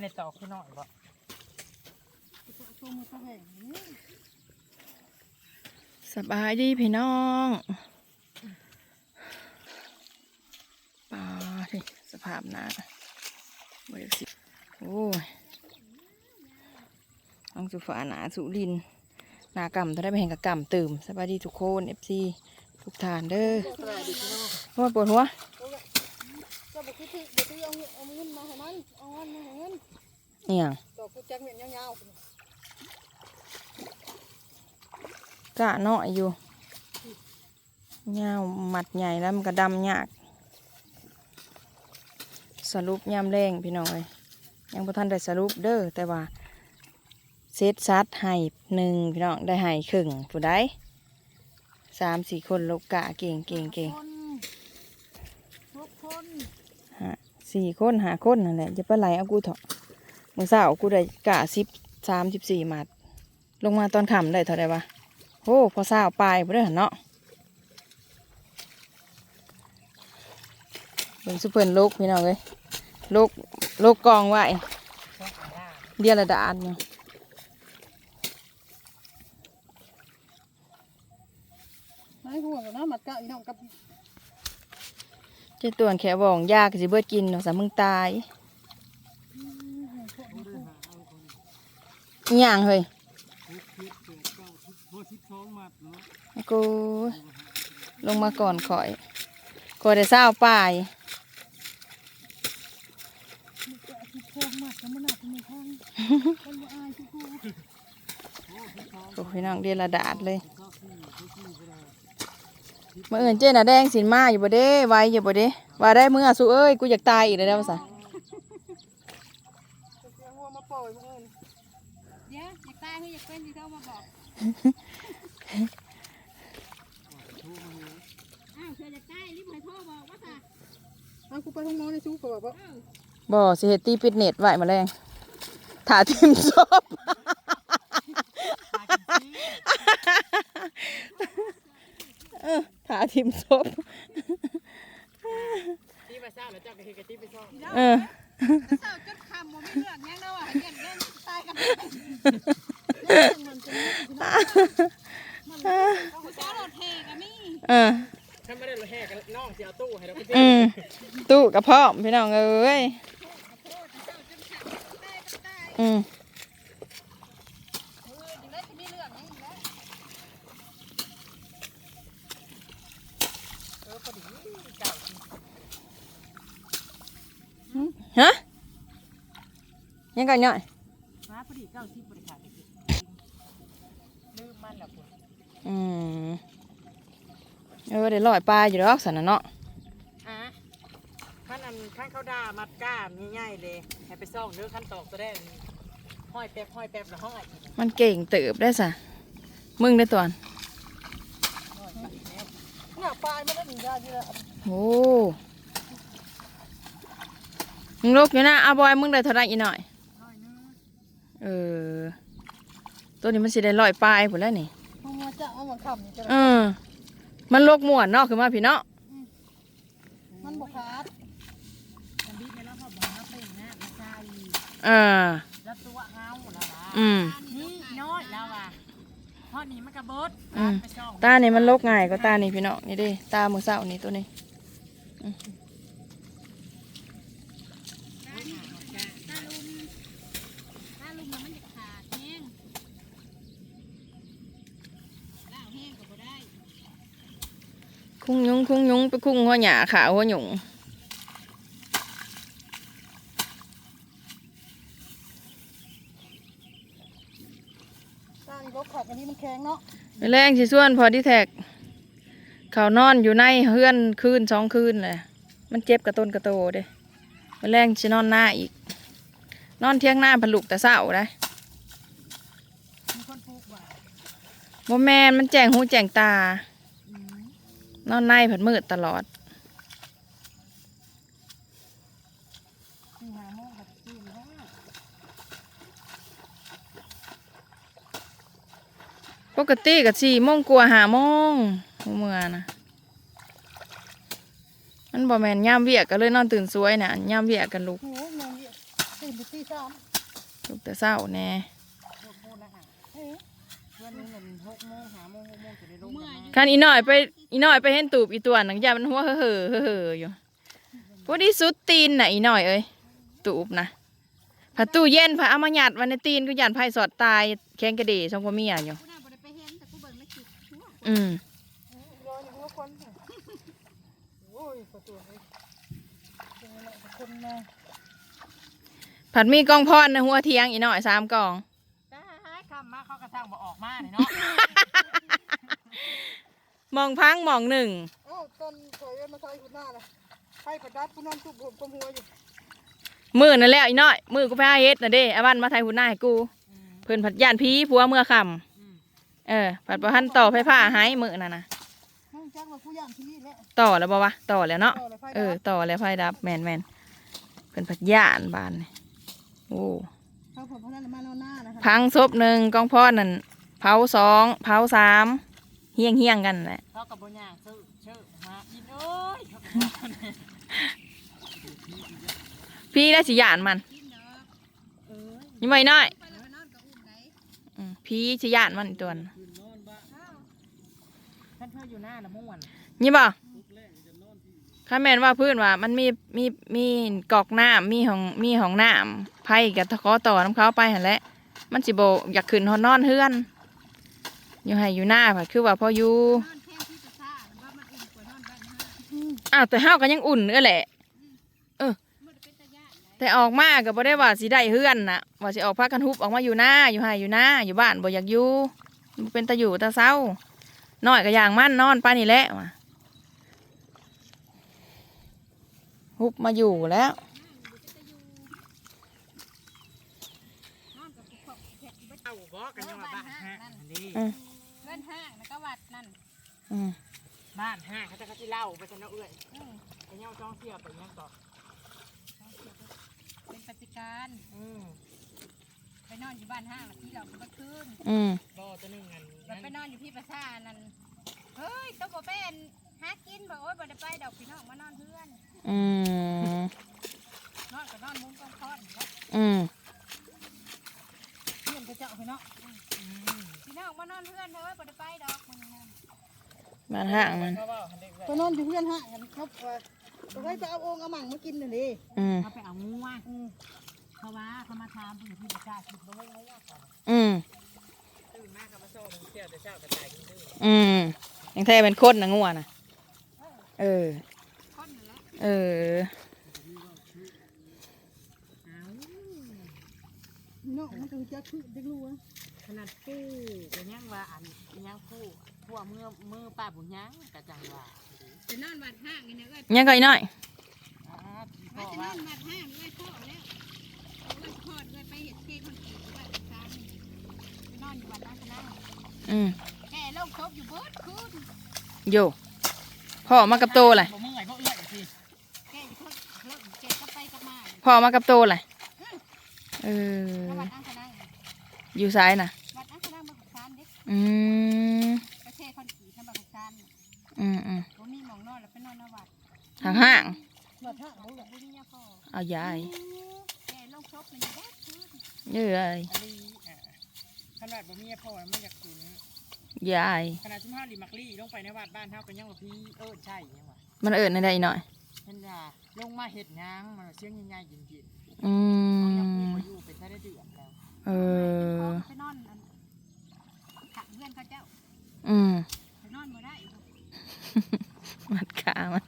นนี้ตอกขึ้นหน่อยบ่สบายดีพี่น้องปลาที่สภาพหนาบริสิโอ้ยน้องสุฟ้าหนาสุรินนากำถ้าได้ไปเห็นกับกำตื่มสบายดีทุกคนเอฟซีทุกทานเด้อหัวปวดหัว เจะบอกคือที่บอกที่เอาเงินเอาเงินมาให้มันเอาเงินมาให้เงินเนี่ยงต่อกูแจ็คเม็ดยาวๆกะเนาะอยู่เงาวหมัดใหญ่แล้วมันก็ดำยาก สรุปยามแรงพี่น้องเอ้ยยังบ่ทันได้สรุปเด้อแต่ว่าเซตซัดให้หนึ่งพี่น้องได้ให้ครึ่งผู้ใดสามสี่คนลบกะเก่งเก่งเก่ง คนทุกคน สี่คนหาคนนั่นแหละจะไปไหลเอากูเถอะมื่อเช้ากูได้กะสิบสามสิบสี่มัด ลงมาตอนค่ำได้เท่าไรวะโอ้พอเช้าปลายบ่ได้หั่นเนาะเบิ่งซุเพิ่นลูกพี่น้องเอ้ยลูกลูกกองไว้เดียวละดานอยู่นายห่วงกันะมัดกะอีน้องกับ เจ้าตัวแขวบอกยากสิเบิดกินเนาะสามมึงตายอหย่างเฮ้ยโบสิบสอไอ้กูลงมาก่อนข่อยก่อยได้เศร้าป่ายโคมมัดแล้วมันหนักมือข้างคนายนโอ้พี่น้องเดียวละดาดเลย มื่ออื่นเจ้น่ะแดงสินมาอยู่บ่เด้ไว้อยู่บ่เด้ว่าได้เมื่อสุเอ้ยกูอยากตายอีกแล้วเด้อภาษาเสียงวัวมาปล่อยมาเอิญเดี๋ยวอยากตายเฮ้ยอยากเป็นที่เขามาบอกอ้าวเธออยากตายรีบให้โทรบอกว่าจ้ะเอากูไปห้องนอนในชูก็บอกว่าบ่สิเฮ็ดตีปิดเน็ตไว้มาแรงถาทิมศพเออถาทิมศพที่มาเช้าแล้วเจ้าก็เฮ็ดกะทิไปช่องเออเศร้าจนคำบ่มีเรื่องยังเนาะว่าเย็นเล่นตายกันผู้สาวรถเทก็มีเออถ้าไม่ได้รถแห่กันน้องสิเอาตู้ให้เราไปอืมตู้กระเพาะพี่น้องเอ้ยอืม เออจังได๋สิมีเรื่องหยังอีกแล้ว ฮะ ยังก่อนหน่อยฟ้าพอดีเก้าสิบบริการลืมมันแล้วคุณอืมเออเดี๋ยวลอยปลาอยู่ดอกสันน่ะเนาะอะขั้นอันขั้นเขาด่ามัดก้ามง่ายๆเลยให้ไปซ่องเด้อขั้นตอกตัวแรกห้อยแป๊บห้อยแป๊บแล้วห้อยอีกมันเก่งเติบได้สะมึงได้ตัวอันเนี่ยปลายมันได้หนึ่งยาดีแล้วโอ้มึงลูกอยู่นะอาบอยมึงได้เท่าไหรอีหน่อย เออ ตัวนี้มันสิได้ลอยปลายผลแล้วนี่ห้องมาจะเอาหมอนขับนี่จะเออ มันโลกม่วนเนาะคือมาพี่เนาะมันบกขาดมันบีบไปแล้วเขาบอกว่าเป็นนะมาใช่เออแล้วตัวเฮาแล้วล่ะอืมนี่น้อยแล้วอะเพราะนี่มันกระเบิดอืมไปซ่องตานี่มันโลกง่ายก็ตานี่พี่เนาะนี่เดิตามือเศร้านี่ตัวนี้ ตาลุมตาลุมน่ะมันจะขาดแห้งล่าวแห้งก็บ่ได้ คุ้งยุงคุ้งยุงไปคุ้งหัวหยาขาหัวหยุงตานี่บกขาดอันนี้มันแข็งเนาะไปแรงสิส่วนพอที่แท็กเขานอนอยู่ในเฮือนคืนสองคืนเลยมันเจ็บกระต้นกระโตเด้ไปแรงสินอนหน้าอีก นอนเที่ยงหน้าผลุกแต่เศร้าได้มีคนปลูกว่ะโมแมนมันแจงหูแจงตา นอนในผัดมืดตลอดสี่ห้าโมงกับสี่ห้าปกติกับสี่โมงกว่าหาโมงหัวเมื่อนะมันบ่แมนย่ามเวียกก็เลยนอนตื่นสวยนะย่ามเวียกกันลุกโอ้ยนอนเยอะตื่นไปตีสามลูกแต่เศร้าแน่ หกโมงนะฮะ เฮ้ย เพื่อนนึงเงินหกโมงหาโมงหกโมงจะได้ลงมาคันอีน้อยไปอีน้อยไปเห็นตูบอีตัวหนังยามันหัวเห่อเห่อเห่อเห่ออยู่พวกนี้สุดตีนน่ะอีน้อยเอ้ยตูบนะผัดตู้เย็นผัดเอามาหยัดไวันในตีนกูยันไพ่สอดตายแข้งกระเดช่องพ่อเมียอยู่กูน่าบ่ได้ไปเห็นแต่กูเบิ่งในคลิปชั่วอืมรอหนึ่งว่าคนค่ะโอ้ยประตูเลยเจอแล้วคนมาผัดมีกองพรในหัวเทียงอีน้อยสามกองได้คำมาเขากระทั่งมาออกมาเนี่ยเนาะมองพังมองหนึ่งเอ้าตอนถอยมาใส่หุ่นหน้าเลยไฟประดับผู้นอนทุบผมกลมหัวอยู่มือนั่นแหละอีน้อย มือกูไปหาเฮ็ดน่ะเด้ไอ้วันมาไทยหุ่นหน้าให้กูเพิ่นผัดย่านพีผัวเมื่อคำเออ ผัดประหันต่อไฟผ้าหายมือนั่นนะนั่งจักว่าผู้ย่างที่นี่แหละต่อแล้วบ่วะต่อแล้วเนาะ ต่อเลยไฟเออ ดับต่อแล้วไฟดับแมนแมนเพิ่นผัดย่านบานนี่โอ้ เขาผมพนันมานอนหน้านะคะพังศพหนึ่งกองพ่อนั่นเผาสองเผาสามเฮี้ยงเฮี้ยงๆกันแหละเขากับบนย่างซื้อชื่อมาอินเอ้ยเขาบอกว่าเนี่ยพี่ได้สิย่านมันกินเด้อเอ้ยยังไม่น้อยไปแล้วไปนอนกับอุ้มไหนอืมพี่สิย่านมันอีกตัวน่ะท่านเธออยู่หน้าละม่วนนี่บ่ข้าแม่นว่าพื้นว่า มันมีมีมีกอกน้ำมีของมีของน้ำ ไผ่กับตะขอต่อน้ำเขาไปหันแหละมันสิโบอยากขึ้นหอนนอนเฮือน อยู่ให้อยู่หน้าผัดคือว่าพออยู่อนแค่ที่จะซ่าว่ามันอุ่นกว่านอนบ้านห้าวแต่เฮาก็ยังอุ่นเออแหละเป็นตะย่านไหนแต่ออกมาก็บ่ได้ว่าสิได้เฮือนนะว่าสิออกพากันฮุบออกมาอยู่หน้าอยู่ให้อยู่หน้าอยู่บ้านบ่อยากอยู่เป็นตาอยู่ตาเศร้าน้อยก็อย่างมั่นนอนไปนี่แหละฮุบมาอยู่แล้ว นอนกับผู้ปกแขกเบิด เอาบอ กกันยังว่าบ้านห้างนี่อืม เพื่อนห้างแล้วก็วัดนั่นอืมบ้านห้างเขาจะเขาที่เล่าไปซะเนาะเอ้ยอืมไอ้เงี้ยจ้องเที่ยวไปเงี้ยต่อเป็นปฏิการอืมไปนอนอยู่บ้านห้างแล้วพี่เราก็คืนอืมรอตัวหนึงอันมันไปนอนอยู่พี่ประชานั่นเฮ้ยต้องบ่เป็นหากินบ่โอ๊ยบ่ได้ไปดอกพี่น้องมานอนเพื่อน อืมนอนก็นอนมุ้งกองคอนแล้วอืม เพื่อนกระเจ้าไปเนาะอืมพี่น้องมานอนเพื่อนเฮ้ยบ่ได้ไปดอกมึงนั่นบ้านห่างมันเขาว่าเขาเด็กไปนอนอยู่เพื่อนห่างกันครับว่าเอาไว้ไปเอาองค์เอาหมั่งมากินน่ะดิอืมเขาไปเอางูอะเพราะว่าเขามาทำผู้ที่ประชาชนเขาไม่รู้ว่าก่อนอืมตื่นมากกับมาโซ่มันเที่ยวแต่เช้าแต่ตายกินดื้ออืมยังแท้เป็นคนนะงัวนะเออคนนั่นแหละเออ เอา เนาะมันก็จะคือจะรู้ว่าขนาดผู้เป็นยังว่าอันยังผู้พวกมือมือป้าบุญยังกระจังว่าไปนอนวัดห้างนี่นะเอ้ยยังก็อีน้อยอ่าที่ไปพ่อจะนว่าอนวัดห้างเอ้ยพ่อแล้วเอ้ยพ่อเอ้ยไปเห็ดเค้กคนกี่วัดซานไปนอนอยู่วัดนั่งคณะอืมแก่ลงศพอยู่เบิดคืนโยพ่อมากับโตเลยบ่เมื่อยบ่เอื้อยสิแก่อยู่เพิ่นเลิกแก่ก็ไปก็มาพ่อมากับโตเลย เออแล้ววัดนั่งคณะอยู่ซ้ายน่ะ วัดนั่งคณะมาขุกซานเด็กอืมไปเทคนกี่ทำบักขุกซานอืมอืมผมมีหมองนอนแล้วไปนอนในวัดห่างห่างบัดห่างเอาเขาแบแหละบบุญญาพ่อๆเอายายแก่ลงศพมันอยู่เบิดคืนเย้ยอันนี้อ่าขนาดบ่มีพ่อไม่อยากขุนยายขนาดที่ห้าลิมักลี่ลงไปในวัดบ้านเฮาก็ยังว่าพี่เอิ้นใช่ยังว่ามันเอิญในใดหน่อยเห็นว่าลงมาเฮ็ดหยังมันเสียงใหญ่ๆยินอืๆเอายังม บ่อยู่เป็นแค่ได้เดือนแล้ว เออ ไปนอนอันขังเพื่อนเขาเจ้า อืม ไปนอนบ่ได้ มัดขามัน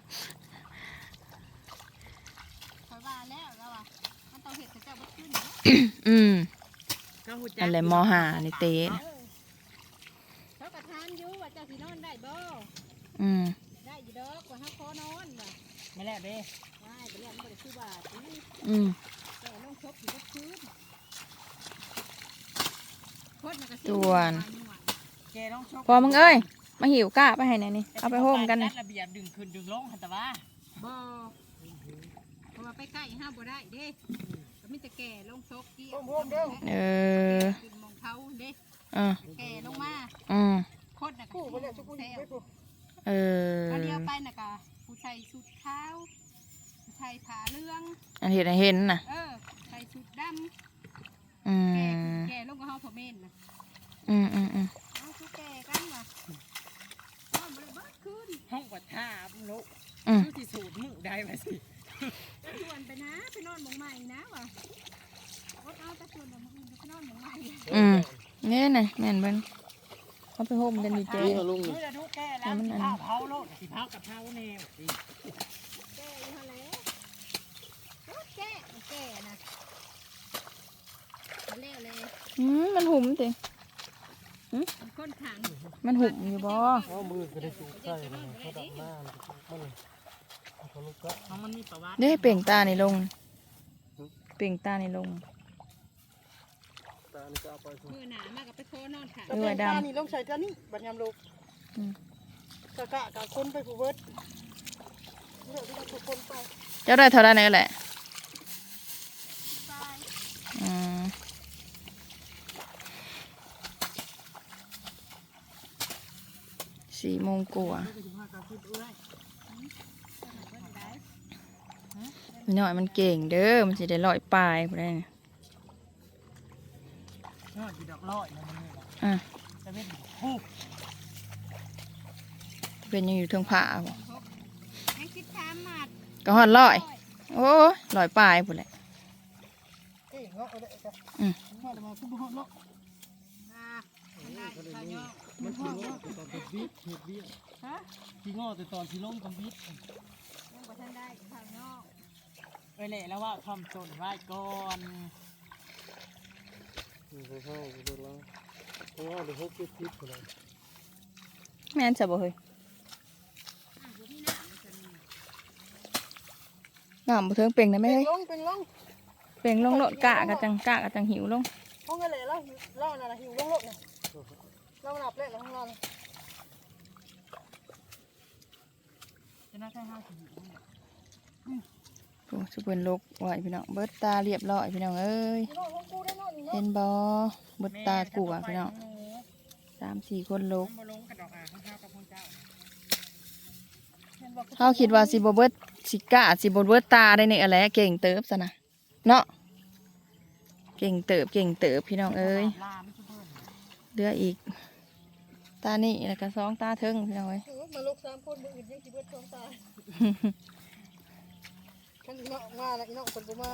คอยว่าแล้วแล้วอะมันต้องเห็ดเขาเจ้าบ่ขึ้นเนาะ อืมก็ฮู้จันั่นแหละมหาในเตะเออเขากระทานอยู่ว่าเจ้าสินอนได้บ่อืมได้อยู่ดอกว่าเฮาขอนอนว่ะไม่แล้วเด้ได้ไปเรียนบ่ได้คือว่าสิอืมแต่ลงศพอยู่บ่คืนคนมันก็สิจวนแกต้องชกพอมึงเอ้ย มาหิวก้าไปให้ไหนนี่ เอาไปโฮมกันจันี่ดระเบียบดึงขึ้นดึงลงหั่นแต่ว่าบ่เพราะว่าไปใกล้ห้ามบ่ได้เด้ก็ มีแต่แก่ลงศพเกี่ยวโฮมเด้อ เออกินหมองเขาเด้เออแก่ลงมาอืมคนน่ะก็กู้สิไปแล้วชุกแซกู้วไปปุ๊บเออตอนเดียวไปน่ะก็ผู้ชายชุดขาวผู้ชายผ้าเหลือง อันเห็นให้เห็นน่ะ เออใส่ชุดำอืแก่มแก่ลงกับเฮาพอเม่นนะอืมอืมอืมเอาคือแก่กันว่ะนอนบ่ได้เบิดคืนห้องกว่าท่ามึงลูกอืมดูที่สูตรมึงได้มาสิ จะชวนไปนะ ไปนอนหมองใหม่นะว่ะอดเอาจะชวนหมองอื่นไปนอนหมองใหม่อืมเนี่ยน่ะแม่นเบิ่นเขาไปโฮมกันดีเจเมื่อดูแก่แล้วสิเผาเผาโลดสิเผากับเผาแนวสิแก่อยู่หั่นแหละโอ้แก่แก่นะเอาแล้วเลยอืมมันหุ่มติมันคนขังมันหุ่มอยู่บ่ เอามือก็ได้สูดใส่เลยเขาดับหน้ามันเขาลุกก็ของมันมีประวัติเด้เปล่งตานี่ลง เปล่งตานี่ลงตานี่ก็เอาไปสูดมือหนามากกับไปโคนอนขังเออดำตานี่ต้องใส่ตานี่บัดยามลูกอืมกะกะกะคนไปผู้เบิดเดี๋ยวที่เราทุกคนไปเจ้าได้เท่าไรนี่แหละตายอืมสี่โมงกว่า ก็สิพากับคิดเอ้ย เบิดได้ พี่น้อยมันเก่งเด้อ มันสิได้ลอยปลายบ่ได้นอดอยู่ดอกร้อยนะมันนี่แหละอะจะเป็นฮู้เป็นยังอยู่เทิงผาบ่ยังคิดถามหมัดก็ฮอดลอย โอ้ยลอยปลายพุ่นแหละเอ้ยเงาะเอาได้จ้ะอืมมาเดี๋ยวมาคุบหอดเนาะอ่ามันได้ข้าวเหนียวมันขี้งอแต่ตอนเป็นบิดเห็ดเบี้ยฮะขี้งอแต่ตอนที่ล้มกับบิดยังบ่ทันได้ข้าว เหนียวเอ้ยและแล้วว่าทำตนไว้ก่อนนี่เขาเข้าไปดูแล้วเพราะว่าเดี๋ยวเขาเก็บพิษไปเลยแม่นจะบ่เฮ้ยน้ำบ่เทิงเป่งได้ไหมเป็นเฮ้ยลงเป็นลงเปล่งลงโลดกะกะจังกะกะจังหิวลงห้องอะไรแล้วเล่าน่ะหิวลงโลดเนี่ยเล่าหลับเลยแล้วห้องเราจะน่าใช่ห้าสิบ อยู่เนี่ยโอ้สุเพิ่นลกไว้พี่น้องเบิดตาเรียบร้อยพี่น้องเอ้ยนอนห้องกูได้นอนอยู่เนาะเห็นบ่เบิดตากลัวพี่น้องสามสี่คนลกมันบ่ลงกระดอกอ่างข้างข้าวกับพงเจ้าเห็นบอกเขาคิดว่าสิบ่เบิดสิกะสิบ่เบิดตาได้นี่อะไรเก่งเติบซะนะเนาะเก่งเติบเก่งเติบพี่น้องเอ้ยลาไม่ใช่เพิ่นเหลืออีก ตานี่แล้วก็สองตาเทิงพี่น้องเอ้ยเออมาลูกสามคนมืออื่นยังสิเบิดท้องตา ยท่านอีน้องมาแล้วอีน้องคนบ่มา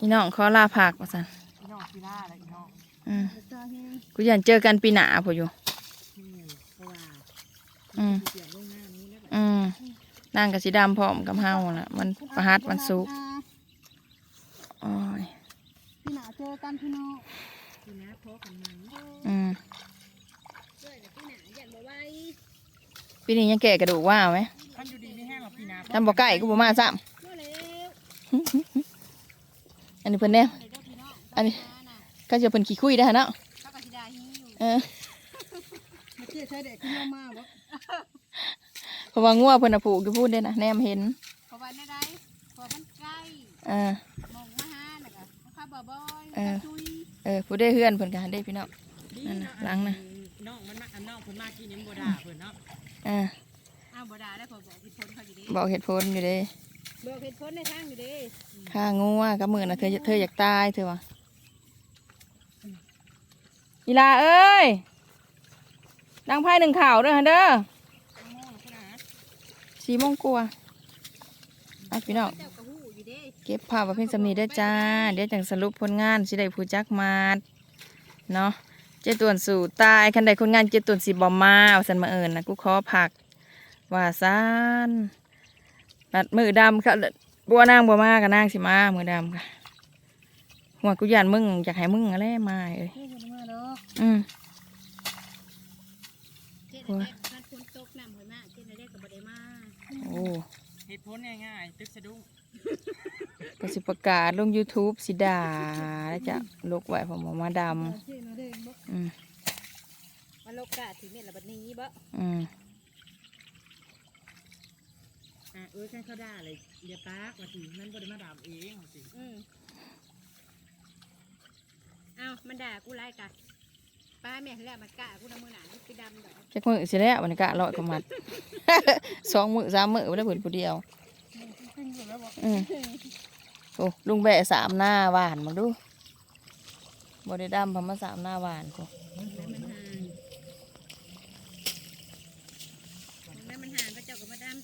อีน้องขอลาผักว่าซั่นอีน้องกีฬาอะไรอีน้องอืมตาเฮงกูอยากเจอกันปีหน้าพุ่นอยู่ที่เพราะว่าอืม เสียงลงหน้านี้แล้วแบบอืมนางกับสีดำพร้อมกับเฮาน่ะมันประหัสวันศุกร์โอ้ยพี่หนาเจอกันพี่น้องที่น้าพอกันไหมอืมด้ยแต่พี่หนาอยากบ่ไหวปีนี้ยังแก่กระดูกว่าไหมท่านอยู่ดีไม่แห้งหรอกพี่น้าทำบ่ใกล้กูบ่มาซ้บ่แล้วำ อันนี้เพิ่นแน่เดี๋ยวเด้อพี่น้องอันนี้ตาน่ะก็จะเพิ่นขี้คุยได้อเนาะเขาก็สิด่าหิวอยู่เออมาเจ๊ใช้เด็กขึ้นมามาบ่เพราะว่างัวเพิ่นน่ะผูกอยู่พูดเด้อนะแนมเห็นเพราะว่าในใดเพราะมันใกล้เออมองมาหาน่ะก็ข้าวบ่บ่อยเออจุยเออผู้ได้เฮือนเพิ่นก็ได้พี่น้องดีนั่นน่ะเนาะหลังน่ะน้องมันมาอันน้องเพิ่นมากินยังบ่ด่าเพิ่นเนาะเอออ้าวบ่ด่าได้พอบอกเหตุผลเขาอยู่ดีบอกเหตุผลอยู่ เบอกเหตุผลในทางอยู่ดีค่างัวกับมือนะเธอเธออยากตายเธอว่าอีลาเอ้ยดังไพ่หนึ่งข่าวเด้อหั่นเด้อสีมงกัว่าอะพี่น้องเก็ฮู้อยู่ดีเก็บภาพประเภทสำนีได้จ้า เดี๋ยวจังสรุปผลงานสิได้ผู้จักมาดเนาะเจตวนสู่ตายคันใดคนงานเจตวนสิบอมาว่าสันมาเอิญนะกูขอผักว่าซาน นัดมือดำค่ะบัวนางบัวมากับนางสิมา มือดำค่ะหัวกูยันมึงอยากให้มึงอะไรมาเอ้ยเจ๊จะมาดอกอืมเจ๊น่ะได้มันฝนตกน้ำหอยมากเจ๊น่ะได้ก็บ่ได้มาโอ้เหตุผลง่ายๆตึกสะดุ้งก็สิประกาศลง YouTube สิด่าแล้วจะลกไว้ผมเอามาดเจ๊น่ะเด้งบ่ำอืมมันโลกาถึงเนี่ยละบัดนี้บ่อืม อะเอ้ยแค่เขาด่าเลยอย่าปากว่าสิมันบ่ได้มาด่าเองว่าสิอืมอ้าวมันด่ากูไล่กะป้าแม่แล้วมันกะกูน้ำมือหนาคือดำดอกจักมือสิแล้วมันกะร้อยกว่ามัด สองมือสามมือไว้แล้วเพิ่นผู้เดียวจริงๆอยู่แล้วบ่อืมผโอ้ลุงแบะสามหน้าหวานมาดูบไดดำพอมาสามหน้าหวานกู มัน